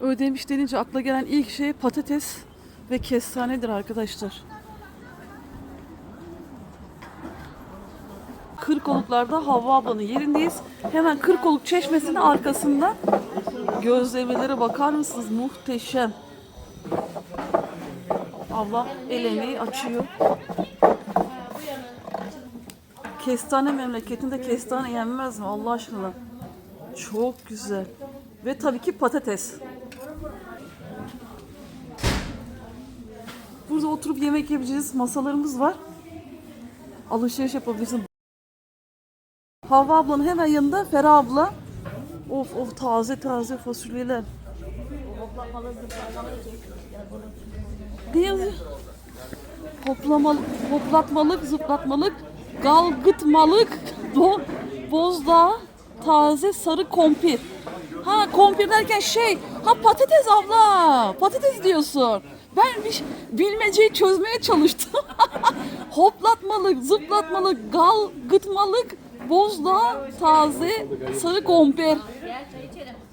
Ödemiş denince akla gelen ilk şey patates ve kestanedir arkadaşlar. Kırkoluklarda Havva ablanın yerindeyiz. Hemen Kırkoluk çeşmesinin arkasında gözlemelere bakar mısınız? Muhteşem. Abla el açıyor. Kestane memleketinde kestane yenmez mi Allah aşkına? Çok güzel. Ve tabii ki patates. Burada oturup yemek yapabileceğiz masalarımız var. Alışveriş yapabilirsin. Havva ablanın hemen yanında Ferah abla. Of of taze taze fasulyeler. Ne yazıyor? Hoplamalık, hoplatmalık, zıplatmalık, galgıtmalık, bo, bozdağ, taze sarı kompir. Ha kompir derken şey, ha patates abla, patates diyorsun. Ben bilmeceyi çözmeye çalıştım. Hoplatmalık, zıplatmalık, galgıtmalık, bozdağ, taze sarı kompir. Gel çay içelim.